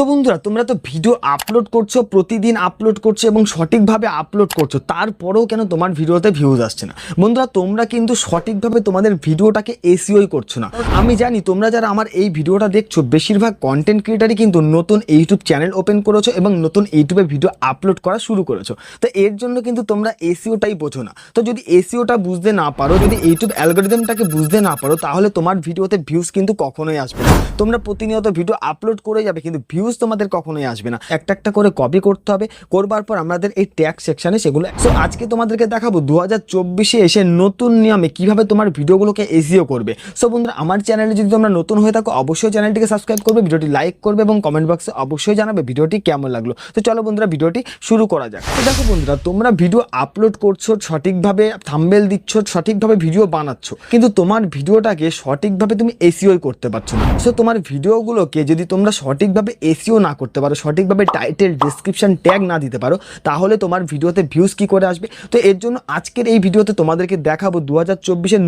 So বন্ধুরা, তোমরা তো ভিডিও আপলোড করছ, প্রতিদিন আপলোড করছ এবং সঠিকভাবে আপলোড করছ, তারপরেও কেন তোমার ভিডিওতে ভিউজ আসছে না? বন্ধুরা, তোমরা কিন্তু সঠিকভাবে তোমাদের ভিডিওটাকে এসিওই করছ না। আমি জানি তোমরা যারা আমার এই ভিডিওটা দেখছ, বেশিরভাগ কন্টেন্ট ক্রিয়েটারই কিন্তু নতুন ইউটিউব চ্যানেল ওপেন করেছ এবং নতুন ইউটিউবে ভিডিও আপলোড করা শুরু করেছ। তো এর জন্য কিন্তু তোমরা এসিওটাই বোঝো না। তো যদি এসিওটা বুঝতে না পারো, যদি ইউটিউব অ্যালগোরিদমটাকে বুঝতে না পারো, তাহলে তোমার ভিডিওতে ভিউজ কিন্তু কখনোই আসবে না। তোমরা প্রতিনিয়ত ভিডিও আপলোড করে যাবে, কিন্তু ভিউজ তোমাদের কখনোই আসবে না। একটা একটা করে কপি করতে হবে। করবার পর আমাদের এই ট্যাগ সেকশানে সেগুলো সো আজকে তোমাদেরকে দেখাবো দু হাজার চব্বিশে এসে নতুন নিয়মে কীভাবে তোমার ভিডিওগুলোকে এসিও করবে। সো বন্ধুরা, আমার চ্যানেলে যদি তোমরা নতুন হয়ে থাকো, অবশ্যই চ্যানেলটিকে সাবস্ক্রাইব করবে, ভিডিওটি লাইক করবে এবং কমেন্ট বক্সে অবশ্যই জানাবে ভিডিওটি কেমন লাগল। তো চলো বন্ধুরা, ভিডিওটি শুরু করা যাক। তো দেখো বন্ধুরা, তোমরা ভিডিও আপলোড করছ, সঠিকভাবে থাম্বেল দিচ্ছ, সঠিকভাবে ভিডিও বানাচ্ছ। কিন্তু তোমার ভিডিওটাকে সঠিকভাবে তুমি এসিওই করতে পারছ না। সো তোমার ভিডিওগুলোকে যদি তোমরা সঠিকভাবে এসিও না করতে পারো, সঠিকভাবে টাইটেল ডিসক্রিপশন ট্যাগ না দিতে পারো, তাহলে তোমার ভিডিওতে ভিউজ কি করে আসবে? তো এর জন্য আজকের এই ভিডিওতে তোমাদেরকে দেখাবো দু হাজার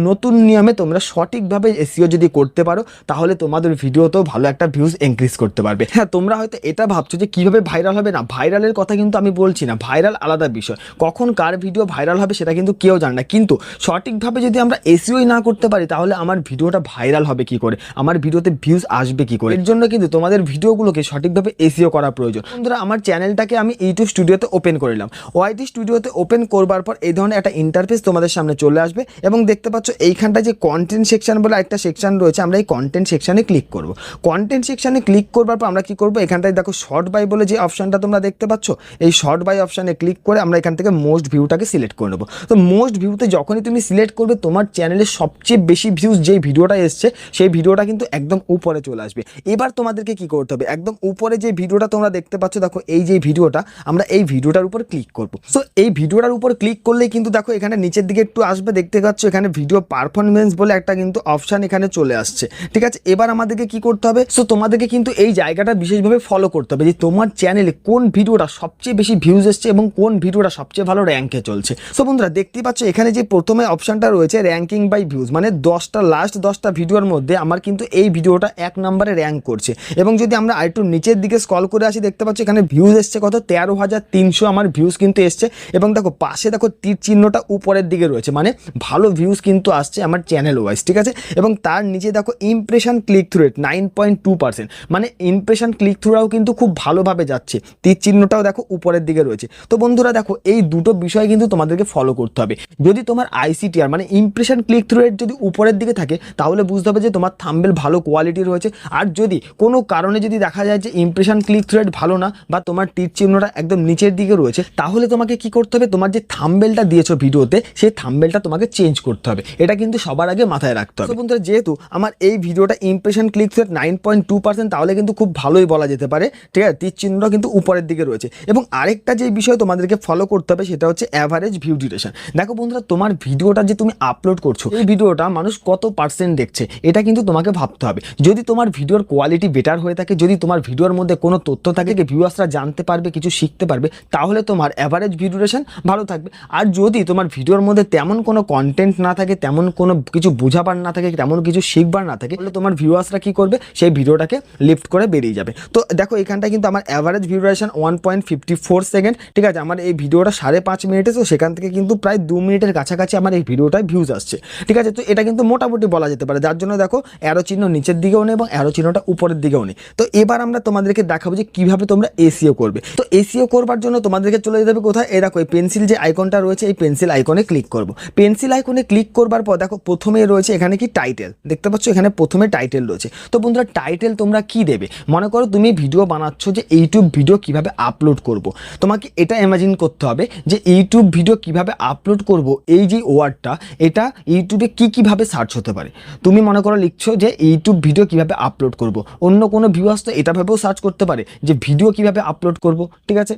নতুন নিয়মে তোমরা সঠিকভাবে এসিও যদি করতে পারো, তাহলে তোমাদের ভিডিওতেও ভালো একটা ভিউজ ইনক্রিজ করতে পারবে। হ্যাঁ তোমরা হয়তো এটা ভাবছ যে কীভাবে ভাইরাল হবে? না ভাইরালের কথা কিন্তু আমি বলছি না ভাইরাল আলাদা বিষয়। কখন কার ভিডিও ভাইরাল হবে সেটা কিন্তু কেউ জানে না। কিন্তু সঠিকভাবে যদি আমরা এসিওই না করতে পারি, তাহলে আমার ভিডিওটা ভাইরাল হবে কি করে? আমার ভিডিওতে ভিউজ আসবে কি করে? এর জন্য কিন্তু তোমাদের ভিডিওগুলোকে সঠিকভাবে এসিও করা প্রয়োজন। বন্ধুরা, আমার চ্যানেলটাকে আমি ইউটিউব স্টুডিওতে ওপেন করলাম। ওয়াইটি স্টুডিওতে ওপেন করবার পর এই ধরনের একটা ইন্টারফেস তোমাদের সামনে চলে আসবে এবং দেখতে পাচ্ছ এইখানটা যে কন্টেন্ট সেকশন বলে একটা সেকশন রয়েছে, আমরা এই কন্টেন্ট সেকশনে ক্লিক করব। কন্টেন্ট সেকশনে ক্লিক করবার পর আমরা কি করব? এখানটায় দেখো শর্ট বাই বলে যে অপশনটা তোমরা দেখতে পাচ্ছ, এই শর্ট বাই অপশানে ক্লিক করে আমরা এখান থেকে মোস্ট ভিউটাকে সিলেক্ট করে নেব। তো মোস্ট ভিউতে যখনই তুমি সিলেক্ট করবে, তোমার চ্যানেলে সবচেয়ে বেশি ভিউজ যেই ভিডিওটা এসছে, সেই ভিডিওটা কিন্তু একদম উপরে চলে আসবে। এবার তোমাদেরকে কি করতে হবে? একদম উপরে যে ভিডিওটা তোমরা দেখতে পাচ্ছ, দেখো এই যে ভিডিওটা, আমরা এই ভিডিওটার উপর ক্লিক করব। সো এই ভিডিওটার উপর ক্লিক করলেই কিন্তু দেখো এখানে নিচের দিকে একটু আসবে, দেখতে পাচ্ছ এখানে ভিডিও পারফরমেন্স বলে একটা কিন্তু অপশান এখানে চলে আসছে। ঠিক আছে? এবার আমাদেরকে কি করতে হবে? সো তোমাদেরকে কিন্তু এই জায়গাটা বিশেষভাবে ফলো করতে হবে যে তোমার চ্যানেলে কোন ভিডিওটা সবচেয়ে বেশি ভিউজ এসছে এবং কোন ভিডিওটা সবচেয়ে ভালো র্যাঙ্কে চলছে। সো বন্ধুরা, দেখতেই পাচ্ছ এখানে যে প্রথমে অপশানটা রয়েছে র্যাঙ্কিং বাই ভিউজ মানে দশটা লাস্ট দশটা ভিডিওর মধ্যে আমার কিন্তু এই ভিডিওটা এক নম্বরে র্যাঙ্ক করছে। এবং যদি আমরা আরেকটু নিচের দিকে স্কল করে আসি, দেখতে পাচ্ছি এখানে ভিউজ এসছে কত? তেরো হাজার তিনশো আমার ভিউজ কিন্তু এসছে। এবং দেখো, পাশে দেখো তীর চিহ্নটা উপরের দিকে রয়েছে। মানে ভালো ভিউজ কিন্তু আসছে আমার চ্যানেল ওয়াইজ ঠিক আছে? এবং তার নিচে দেখো impression click through rate nine point two percent মানে ইমপ্রেশন ক্লিক থ্রুরাও কিন্তু খুব ভালোভাবে যাচ্ছে। তীর চিহ্নটাও দেখো উপরের দিকে রয়েছে। তো বন্ধুরা দেখো, এই দুটো বিষয় কিন্তু তোমাদেরকে ফলো করতে হবে। যদি তোমার আইসিটিআর মানে ইমপ্রেশন ক্লিক থ্রু রেট যদি উপরের দিকে থাকে, তাহলে বুঝতে হবে যে তোমার থাম্বেল ভালো কোয়ালিটির রয়েছে। আর যদি কোনো কারণে যদি দেখা যায় যে ইমপ্রেশন ক্লিক থ্রু রেট ভালো না বা তোমার তীর চিহ্নটা একদম নিচের দিকে রয়েছে, তাহলে তোমাকে কি করতে হবে? তোমার যে থাম্বেলটা দিয়েছ ভিডিওতে, সেই থাম্বেলটা তোমাকে চেঞ্জ করতে হবে। এটা কিন্তু সবার আগে মাথায় রাখতে হবে। বন্ধুরা, যেহেতু আমার এই ভিডিওটা impression click rate nine point two percent তাহলে কিন্তু খুব ভালোই বলা যেতে পারে। ঠিক আছে? তীর চিহ্নটা কিন্তু উপরের দিকে রয়েছে। এবং আরেকটা যে বিষয় তোমাদেরকে ফলো করতে হবে, সেটা হচ্ছে অ্যাভারেজ ভিউ ডিউরেশন দেখো বন্ধুরা, তোমার ভিডিওটা যে তুমি আপলোড করছ, এই ভিডিওটা মানুষ কত পার্সেন্ট দেখছে, এটা কিন্তু তোমাকে ভাবতে হবে। যদি তোমার ভিডিওর কোয়ালিটি বেটার হয়ে থাকে, যদি তোমার ভিডিওর মধ্যে কোনো তথ্য থাকে যে ভিউয়ার্সরা জানতে পারবে, কিছু শিখতে পারবে, তাহলে তোমার অ্যাভারেজ ভিউ ডিউরেশন ভালো থাকবে। আর যদি তোমার ভিডিওর মধ্যে তেমন কোনো কন্টেন্ট না থাকে, তেমন কোনো কিছু বোঝাবার না থাকে, তেমন কিছু শিখবার না থাকে, তাহলে তোমার ভিউয়ার্সরা কি করবে? সেই ভিডিওটাকে লিফট করে বেরিয়ে যাবে। তো দেখো এখানটা কিন্তু আমার average view duration one point fifty four second ঠিক আছে? আমার এই ভিডিওটা সাড়ে পাঁচ মিনিটে, তো সেখান থেকে কিন্তু প্রায় দু মিনিটের কাছাকাছি আমার এই ভিডিওটায় ভিউজ আসছে, ঠিক আছে? তো এটা কিন্তু মোটামুটি বলা যেতে পারে। যার জন্য দেখো অ্যারো চিহ্ন নিচের দিকেও নেই এবং অ্যারো চিহ্নটা উপরের দিকেও নেই। তো এবার আমরা তোমাদেরকে দেখাবো যে কীভাবে তোমরা এসিও করবে। তো এসিও করবার জন্য তোমাদেরকে চলে যেতে হবে কোথায়? এ দেখো, এই পেন্সিল যে আইকনটা রয়েছে, এই পেন্সিল আইকনে ক্লিক করব। পেন্সিল আইকনে ক্লিক করবার পর দেখো, প্রথমে রয়েছে এখানে কি টাইটেল দেখতে পাচ্ছ, এখানে প্রথমে টাইটেল রয়েছে। তো বন্ধুরা টাইটেল তোমরা কি দেবে? মনে করো, তুমি ভিডিও বানাচ্ছ যে ইউটিউব ভিডিও কীভাবে আপলোড করব। তোমাকে এটা ইমাজিন করতে হবে যে ইউটিউব ভিডিও কীভাবে আপলোড করব, এই যে ওয়ার্ডটা এটা ইউটিউবে কি কীভাবে সার্চ হতে পারে? তুমি মনে করো, লিখছো যে ইউটিউব ভিডিও কীভাবে আপলোড করব। অন্য কোনো ভিউয়ার্স তো এটা ভেবেও সার্চ করতে পারে যে ভিডিও কীভাবে আপলোড করব, ঠিক আছে?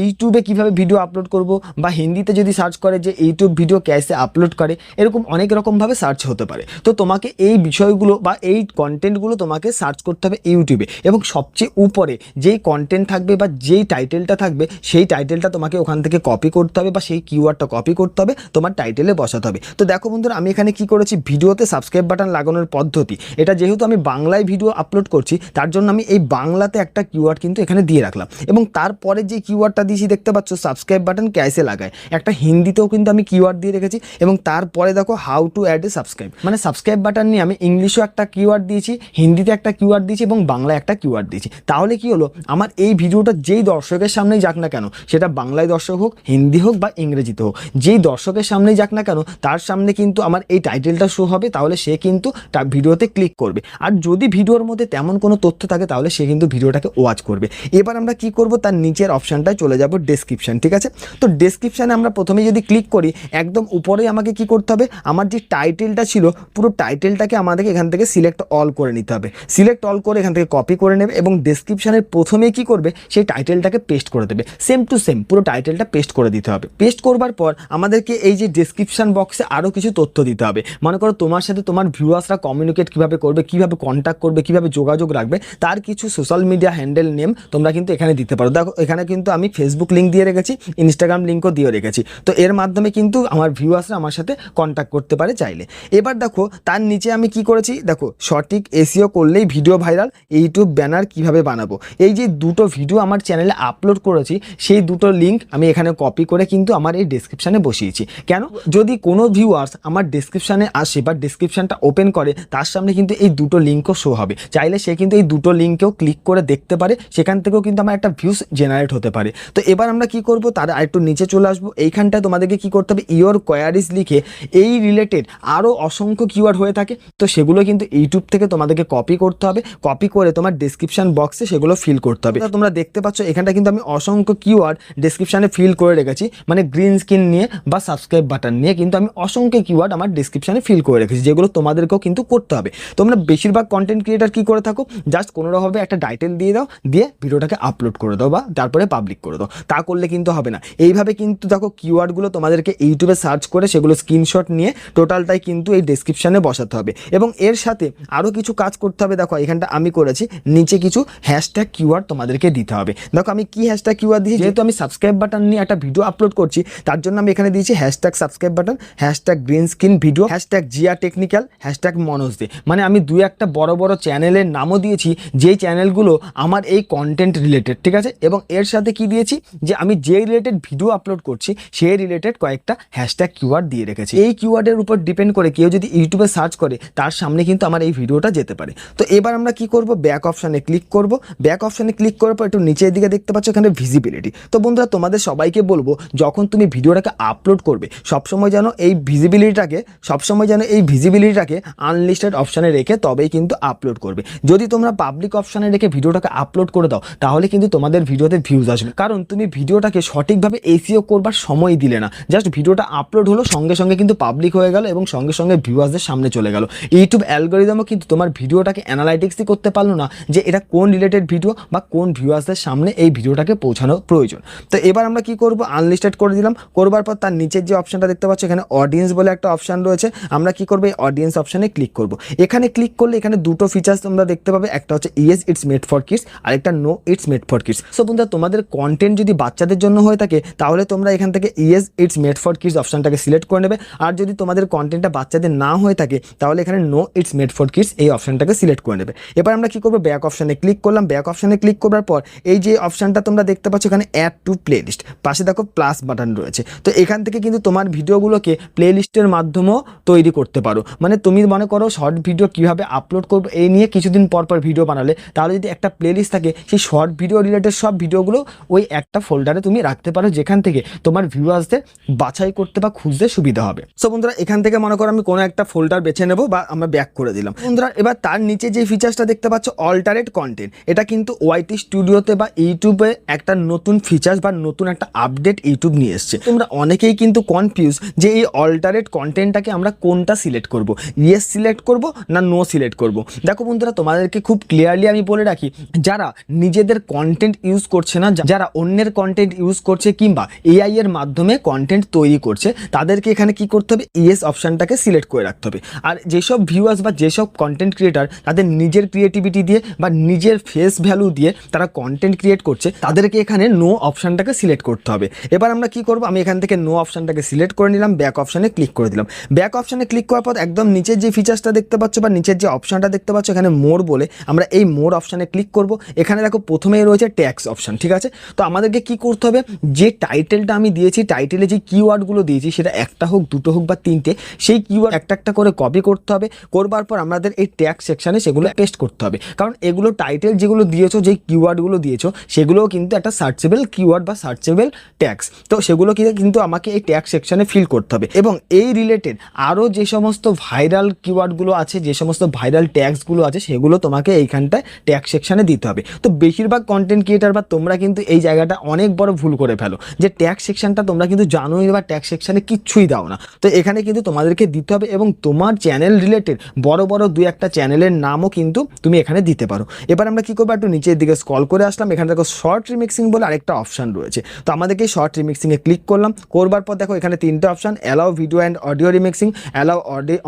ইউটিউবে কীভাবে ভিডিও আপলোড করব, বা হিন্দিতে যদি সার্চ করে যে ইউটিউব ভিডিও ক্যাশে আপলোড করে, এরকম অনেক রকমভাবে সার্চ হতে পারে। তো তোমাকে এই বিষয়গুলো বা এই কন্টেন্টগুলো তোমাকে সার্চ করতে হবে ইউটিউবে। এবং সবচেয়ে উপরে যেই কন্টেন্ট থাকবে বা যেই টাইটেলটা থাকবে, সেই টাইটেলটা তোমাকে ওখান থেকে কপি করতে হবে বা সেই কিওয়ার্ডটা কপি করতে হবে, তোমার টাইটেলে বসাতে হবে। তো দেখো বন্ধুরা, আমি এখানে কি করেছি? ভিডিওতে সাবস্ক্রাইব বাটন লাগানোর পদ্ধতি। এটা যেহেতু আমি বাংলায় ভিডিও আপলোড করছি, তার জন্য আমি এই বাংলাতে একটা কিওয়ার্ড কিন্তু এখানে দিয়ে রাখলাম। এবং তারপরে যে কিওয়ার্ডটা দিয়েছি, দেখতে পাচ্ছ সাবস্ক্রাইব বাটন ক্যাসে লাগায়। একটা হিন্দিতেও কিন্তু আমি কিওয়ার্ড দিয়ে রেখেছি এবং তারপরে দেখো how to add a subscribe মানে সাবস্ক্রাইব বাটন নিয়ে আমি ইংলিশেও একটা কিওয়ার্ড দিয়েছি, হিন্দিতে একটা কিওয়ার্ড দিয়েছি এবং বাংলায় একটা কিওয়ার্ড দিয়েছি। তাহলে কি হলো, আমার এই ভিডিওটা যেই দর্শকের সামনেই যাক না কেন, সেটা বাংলায় দর্শক হোক, হিন্দি হোক বা ইংরেজিতে হোক, যেই দর্শকের সামনেই যাক না কেন, তার সামনে কিন্তু আমার এই টাইটেলটা শো হবে, তাহলে সে কিন্তু ভিডিওতে ক্লিক করবে। আর যদি ভিডিওর মধ্যে তেমন কোনো তথ্য থাকে, তাহলে সে কিন্তু ভিডিওটাকে ওয়াচ করবে। এবার আমরা কি করব? তার নিচের অপশানটায় চলে যাব ডেসক্রিপশন ঠিক আছে? তো ডেসক্রিপশানে আমরা প্রথমে যদি ক্লিক করি, একদম উপরে আমাকে কি করতে হবে? আমার যে টাইটেলটা ছিল, পুরো টাইটেলটাকে আমাদেরকে এখান থেকে সিলেক্ট অল করে নিতে হবে। সিলেক্ট অল করে এখান থেকে কপি করে নেবে এবং ডেসক্রিপশানের প্রথমে কি করবে? সেই টাইটেলটাকে পেস্ট করে দেবে। সেম টু সেম পুরো টাইটেলটা পেস্ট করে দিতে হবে। পেস্ট করবার পর আমাদেরকে এই যে ডেসক্রিপশন বক্সে আরও কিছু তথ্য দিতে হবে। মনে করো তোমার সাথে তোমার ভিউয়ার্সরা কমিউনিকেট কীভাবে করবে, কীভাবে কন্ট্যাক্ট করবে, কীভাবে যোগাযোগ রাখবে, তার কিছু সোশ্যাল মিডিয়া হ্যান্ডেল নেম তোমরা কিন্তু এখানে দিতে পারো। দেখো, এখানে কিন্তু আমি ফেসবুক লিঙ্ক দিয়ে রেখেছি ইনস্টাগ্রাম লিঙ্কও দিয়ে রেখেছি। তো এর মাধ্যমে কিন্তু আমার ভিউয়ার্সরা আমার সাথে কন্ট্যাক্ট করতে পারে চাইলে। এবার দেখো, তার নিচে আমি কি করেছি? দেখো, সঠিক এসিও করলেই ভিডিও ভাইরাল ইউটিউব ব্যানার কীভাবে বানাবো? এই যে দুটো ভিডিও আমার চ্যানেলে আপলোড করেছি, সেই দুটো লিঙ্ক আমি এখানে কপি করে কিন্তু আমার এই ডেসক্রিপশানে বসিয়েছি। কেন? যদি কোনো ভিউয়ার্স আমার ডেসক্রিপশানে আসে বা ডেসক্রিপশানটা ওপেন করে, তার সামনে কিন্তু এই দুটো লিঙ্কও শো হবে। চাইলে সে কিন্তু এই দুটো লিঙ্কেও ক্লিক করে দেখতে পারে, সেখান থেকেও কিন্তু আমার একটা ভিউস জেনারেট হতে পারে। তো এবার আমরা কি করব? তার আরেকটু নিচে চলে আসব। এইখানটায় তোমাদেরকে কি করতে হবে? ইওর কোয়ারিজ লিখে এই রিলেটেড আরও অসংখ্য কিওয়ার্ড হয়ে থাকে। তো সেগুলো কিন্তু ইউটিউব থেকে তোমাদেরকে কপি করতে হবে। কপি করে তোমার ডেসক্রিপশন বক্সে সেগুলো ফিল করতে হবে। তোমরা দেখতে পাচ্ছ এখানটা কিন্তু আমি অসংখ্য কিওয়ার্ড ডেসক্রিপশানে ফিল করে রেখেছি। মানে গ্রিন স্ক্রিন নিয়ে বা সাবস্ক্রাইব বাটন নিয়ে কিন্তু আমি অসংখ্য কিওয়ার্ড আমার ডেসক্রিপশানে ফিল করে রেখেছি, যেগুলো তোমাদেরকেও কিন্তু করতে হবে। তোমরা বেশিরভাগ কন্টেন্ট ক্রিয়েটার কি করে থাকো? জাস্ট কোনোরকমভাবে একটা টাইটেল দিয়ে দাও, দিয়ে ভিডিওটাকে আপলোড করে দাও বা তারপরে পাবলিক করে দাও। তা করলে কিন্তু হবে না। এইভাবে কিন্তু দেখো কিওয়ার্ডগুলো তোমাদেরকে ইউটিউবে সার্চ করে সেগুলো স্ক্রিনশট নিয়ে টোটালটাই কিন্তু এই ডেসক্রিপশানে বসাতে হবে। এবং এর সাথে আরও কিছু কাজ করতে হবে। দেখো, এখানটা আমি করেছি। নিচে কিছু হ্যাশট্যাগ কিওয়ার্ড তোমাদেরকে দিতে হবে। দেখো, আমি কি হ্যাশট্যাগ কিওয়ার্ড দিয়েছি? যেহেতু আমি সাবস্ক্রাইব বাটন নিয়ে একটা ভিডিও আপলোড করছি, তার জন্য আমি এখানে দিয়েছি hashtag subscribe button hashtag green screen video hashtag Jiya technical hashtag Manoj Dey. মানে আমি দু একটা বড় বড় চ্যানেলের নামও দিয়েছি, যেই চ্যানেলগুলো আমার এই কন্টেন্ট রিলেটেড ঠিক আছে? এবং এর সাথে কি দিয়েছি? যে আমি যে রিলেটেড ভিডিও আপলোড করছি সেই রিলেটেড কয়েকটা হ্যাশট্যাগ কিওয়ার্ড দিয়ে রেখেছি। এই কিওয়ার্ডের উপর ডিপেন্ড করে কেউ যদি ইউটিউবে সার্চ করে, তার সামনে কিন্তু আমার এই ভিডিওটা যেতে পারে। তো এবার আমরা কি করব? ব্যাক অপশানে ক্লিক করব। ব্যাক অপশানে ক্লিক করার পর একটু নিচের দিকে দেখতে পাচ্ছ এখানে ভিজিবিলিটি তো বন্ধুরা, তোমাদের সবাইকে বলব, যখন তুমি ভিডিওটাকে আপলোড করবে, সবসময় যেন এই ভিজিবিলিটিটাকে সবসময় যেন এই ভিজিবিলিটিটাকে আনলিস্টেড অপশানে রেখে তবেই কিন্তু আপলোড করবে। যদি তোমরা পাবলিক অপশানে রেখে ভিডিওটাকে আপলোড করে দাও, তাহলে কিন্তু তোমাদের ভিডিওতে ভিউজ আসবে। কারণ তুমি ভিডিওটাকে সঠিকভাবে এসিও করবার সময় দিলে না। জাস্ট ভিডিওটা আপলোড হলো, সঙ্গে সঙ্গে কিন্তু পাবলিক হয়ে গেল এবং সঙ্গে সঙ্গে ভিউয়ার্সদের সামনে চলে গেল। ইউটিউব অ্যালগোরিদমও কিন্তু তোমার ভিডিওটাকে অ্যানালাইটিক্সই করতে পারল না যে এটা কোন রিলেটেড ভিডিও বা কোন ভিউয়ার্সদের সামনে এই ভিডিওটাকে পৌঁছানো প্রয়োজন। তো এবার আমরা কি করব? আনলিস্টেড করে দিলাম। করবার পর তার নিচের যে অপশনটা দেখতে পাচ্ছ, এখানে অডিয়েন্স বলে একটা অপশন রয়েছে। আমরা কি করব? এই অডিয়েন্স অপশানে ক্লিক করব। এখানে ক্লিক করলে এখানে দুটো ফিচার্স তোমরা দেখতে পাবে। একটা হচ্ছে yes it's made for kids আর একটা no it's made for kids so বন্ধুরা, তোমাদের কন্টেন্ট যদি বাচ্চাদের জন্য হয়ে থাকে, তাহলে তোমরা এখান থেকে yes it's made for kids অপশনটাকে select করে নেবে। আর যদি তোমাদের কন্টেন্টটা বাচ্চাদের না হয়ে থাকে, তাহলে এখানে no it's made for kids এই অপশনটাকে সিলেক্ট করে নেবে। এবার আমরা কি করব? ব্যাক অপশনে ক্লিক করলাম। ব্যাক অপশানে ক্লিক করার পর, এই যে অপশনটা তোমরা দেখতে পাচ্ছ, এখানে অ্যাড টু প্লে লিস্ট পাশে দেখো প্লাস বাটন রয়েছে। তো এখান থেকে কিন্তু তোমার ভিডিওগুলোকে প্লে লিস্টের মাধ্যমেও তৈরি করতে পারো। মানে তুমি মনে করো শর্ট ভিডিও কীভাবে আপলোড করব, এই নিয়ে কিছুদিন পর পর ভিডিও বানালে যদি একটা প্লে লিস্ট থাকে, সেই শর্ট ভিডিও রিলেটেড সব ভিডিওগুলো ওই একটা ফোল্ডারে তুমি রাখতে পারো যেখান থেকে তোমার ভিউয়ার্সদের বাছাই করতে বা খুঁজতে সুবিধা হবে। সো বন্ধুরা, এখান থেকে মনে করো আমি কোনো একটা ফোল্ডার বেছে নেব বা আমরা ব্যাক করে দিলাম। বন্ধুরা, এবার তার নিচে যে ফিচার্সটা দেখতে পাচ্ছ অল্টারেট কন্টেন্ট এটা কিন্তু ওয়াইটি স্টুডিওতে বা ইউটিউবে একটা নতুন ফিচার্স বা নতুন একটা আপডেট ইউটিউব নিয়ে এসছে। তোমরা অনেকেই কিন্তু কনফিউজ যে এই অল্টারেট কন্টেন্টটাকে আমরা কোনটা সিলেক্ট করব। ইয়েস সিলেক্ট করব না নো সিলেক্ট করব? দেখো বন্ধুরা, তোমাদেরকে খুব ক্লিয়ারলি আমি বলে রাখি, যারা নিজেদের কন্টেন্ট ইউজ করছে না, যারা অন্যের কন্টেন্ট ইউজ করছে কিংবা এআই এর মাধ্যমে কন্টেন্ট তৈরি করছে, তাদেরকে এখানে কি করতে হবে? ইয়েস অপশানটাকে সিলেক্ট করে রাখতে হবে। আর যেসব ভিউয়ার্স বা যেসব কন্টেন্ট ক্রিয়েটার তাদের নিজের ক্রিয়েটিভিটি দিয়ে বা নিজের ফেস ভ্যালু দিয়ে তারা কন্টেন্ট ক্রিয়েট করছে, তাদেরকে এখানে নো অপশানটাকে সিলেক্ট করতে হবে। এবার আমরা কি করব? আমি এখান থেকে নো অপশানটাকে সিলেক্ট করে নিলাম ব্যাক অপশানে ক্লিক করে দিলাম। ব্যাক অপশানে ক্লিক করার পর একদম নিচের যে ফিচার্সটা দেখতে পাচ্ছ বা নিচের যে অপশানটা দেখতে পাচ্ছ, এখানে মোর বলে আমরা এই মোর অপশানে ক্লিক করব। এখানে দেখো প্রথমেই রয়েছে ট্যাক্স অপশান ঠিক আছে? তো আমাদেরকে কি করতে হবে? যে টাইটেলটা আমি দিয়েছি টাইটেলে যে কিওয়ার্ডগুলো দিয়েছি, সেটা একটা হোক, দুটো হোক বা তিনটে, সেই কিওয়ার্ড একটা একটা করে কপি করতে হবে। করবার পর আমাদের এই ট্যাক্স সেকশানে সেগুলো পেস্ট করতে হবে। কারণ এগুলো টাইটেল যেগুলো দিয়েছ যে কিওয়ার্ডগুলো দিয়েছ, সেগুলোও কিন্তু একটা সার্চেবল কিওয়ার্ড বা সার্চেবল ট্যাক্স তো সেগুলো কিন্তু আমাকে এই ট্যাক্স সেকশানে ফিল করতে হবে। এবং এই রিলেটেড আরও যে সমস্ত ভাইরাল কিওয়ার্ডগুলো আছে, যে সমস্ত ভাইরাল ট্যাক্সগুলো আছে, সেগুলো তোমাকে এইখানটায় ট্যাক্স সেকশানে দিতে হবে। তো বেশিরভাগ কন্টেন্ট ক্রিয়েটার বা তোমরা কিন্তু এই জায়গাটা অনেক বড় ভুল করে ফেলো। যে ট্যাক্স সেকশনটা তোমরা কিন্তু জানোই বা ট্যাক্স সেকশানে কিচ্ছুই দাও না। তো এখানে কিন্তু তোমাদেরকে দিতে হবে এবং তোমার চ্যানেল রিলেটেড বড় বড় দুই একটা চ্যানেলের নামও কিন্তু তুমি এখানে দিতে পারো। এবার আমরা কী করব, একটু নিচের দিকে স্কল করে আসলাম। এখানে দেখো শর্ট রিমিক্সিং বলে আরেকটা অপশান রয়েছে। তো আমাদেরকে শর্ট রিমিক্সিংয়ে ক্লিক করলাম। করবার পর দেখো এখানে তিনটে option allow video and audio remixing allow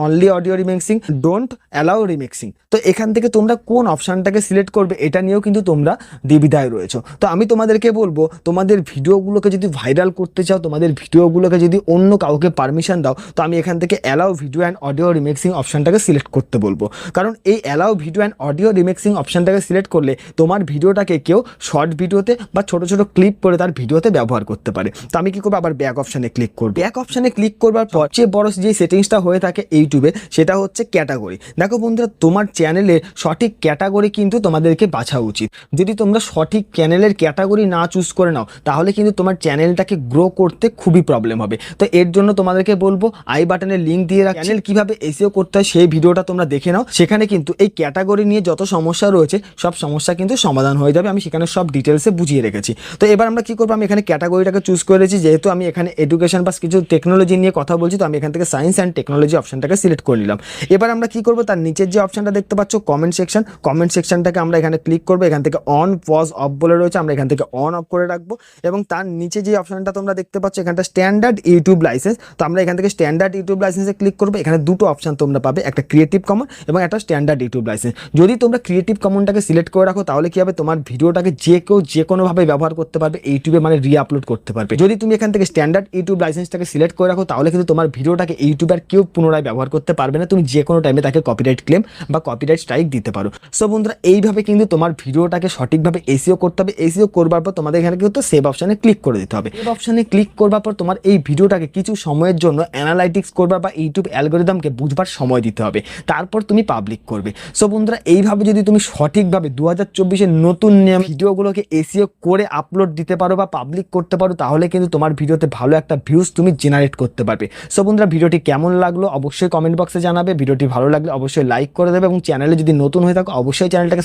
only audio remixing don't allow remixing তো এখান থেকে তোমরা কোন অপশানটাকে সিলেক্ট করবে, এটা নিয়েও কিন্তু তোমরা দিবিদায় রয়েছো। তো আমি তোমাদেরকে বলব, তোমাদের ভিডিওগুলোকে যদি ভাইরাল করতে চাও, তোমাদের ভিডিওগুলোকে যদি অন্য কাউকে পারমিশন দাও, তো আমি এখান থেকে allow video and audio remixing অপশানটাকে select করতে বলব। কারণ এই allow video and audio remixing অপশানটাকে select করলে তোমার ভিডিওটাকে কেউ শর্ট ভিডিওতে বা ছোট ছোট ক্লিপ করে তার ভিডিওতে ব্যবহার করতে পারে। তো আমি কি করব? আবার ব্যাক অপশানে ক্লিক করব। ব্যাক অপশানে ক্লিক করবার পর যে বড় যে সেটিংসটা হয়ে থাকে ইউটিউবে সেটা হচ্ছে ক্যাটাগরি দেখো বন্ধুরা, তোমার চ্যানেলে সঠিক ক্যাটাগরি কিন্তু তোমাদেরকে বাছা উচিত। যদি তোমরা সঠিক চ্যানেলের ক্যাটাগরি না চুজ করে নাও, তাহলে কিন্তু তোমার চ্যানেলটাকে গ্রো করতে খুবই প্রবলেম হবে। তো এর জন্য তোমাদেরকে বলব, আই বাটনের লিঙ্ক দিয়ে রাখ। চ্যানেল কীভাবে এসিও করতে হয় সেই ভিডিওটা তোমরা দেখে নাও। সেখানে কিন্তু এই ক্যাটাগরি নিয়ে যত সমস্যা রয়েছে, সব সমস্যা কিন্তু সমাধান হয়ে যাবে। আমি সেখানে সব ডিটেলসে বুঝিয়ে রেখেছি। তো এবার আমরা কি করব? আমি এখানে ক্যাটাগরিটাকে চুজ করেছি যেহেতু আমি এখানে এডুকেশন বা কিছু টেকনোলজি নিয়ে কথা বলছি, তো আমি এখান থেকে সায়েন্স অ্যান্ড টেকনোলজি অপশনটাকে সিলেক্ট করে নিলাম। এবার আমরা কি করব? তার নিচের যে অপশনটা দেখতে পাচ্ছ কমেন্ট সেকশন কমেন্ট সেকশনটাকে আমরা এখানে ক্লিক করব, এখান থেকে অন পজ অফ বলে রয়েছে, আমরা এখান থেকে অন অফ করে রাখব। এবং তার নিচে যে অপশনটা তোমরা দেখতে পাচ্ছ, এখানটা স্ট্যান্ডার্ড ইউটিউব লাইসেন্স তো আমরা এখান থেকে স্ট্যান্ডার্ড ইউটিউব লাইসেন্সে ক্লিক করব, এখানে দুটো অপশন তোমরা পাবে, একটা ক্রিয়েটিভ কমন এবং একটা স্ট্যান্ডার্ড ইউটিউব লাইসেন্স যদি তোমরা ক্রিয়েটিভ কমনটাকে সিলেক্ট করে রাখো, তাহলে কি হবে, তোমার ভিডিওটাকে যে কেউ যে কোনোভাবে ব্যবহার করতে পারবে ইউটিউবে মানে রি আপলোড করতে পারবে। যদি তুমি এখান থেকে স্ট্যান্ডার্ড ইউটিউব লাইসেন্সটাকে সিলেক্ট করে রাখো, তাহলে কিন্তু তোমার ভিডিওটাকে ইউটিউবার কেউ পুনরায় ব্যবহার করতে পারবে না। তুমি যে কোনো টাইমে তাকে কপিরাইট ক্লেম বা কপিরাইট স্ট্রাইক দিতে পারো। সো বন্ধুরা এইভাবে কিন্তু তোমার ভিডিওটাকে সঠিকভাবে এসিও করতে হবে। এসিও করবার পর তোমাদের এখানে কিন্তু সেভ অপশানে ক্লিক করে দিতে হবে। সেভ অপশানে ক্লিক করবার পর তোমার এই ভিডিওটাকে কিছু সময়ের জন্য অ্যানালাইটিক্স করবার বা ইউটিউব অ্যালগোরিদমকে বুঝবার সময় দিতে হবে। তারপর তুমি পাবলিক করবে। সো বন্ধুরা, এইভাবে যদি তুমি সঠিকভাবে দু হাজার চব্বিশের নতুন নিয়ম ভিডিওগুলোকে এসিও করে আপলোড দিতে পারো বা পাবলিক করতে পারো, তাহলে কিন্তু তোমার ভিডিওতে ভালো একটা ভিউজ তুমি জেনারেট করতে পারবে। সো বন্ধুরা, ভিডিওটি কেমন লাগল অবশ্যই কমেন্ট বক্সে জানাবে। ভিডিওটি ভালো লাগলে অবশ্যই লাইক করে দেবে এবং চ্যানেলে যদি নতুন হয়ে থাকো, অবশ্যই চ্যানেলটাকে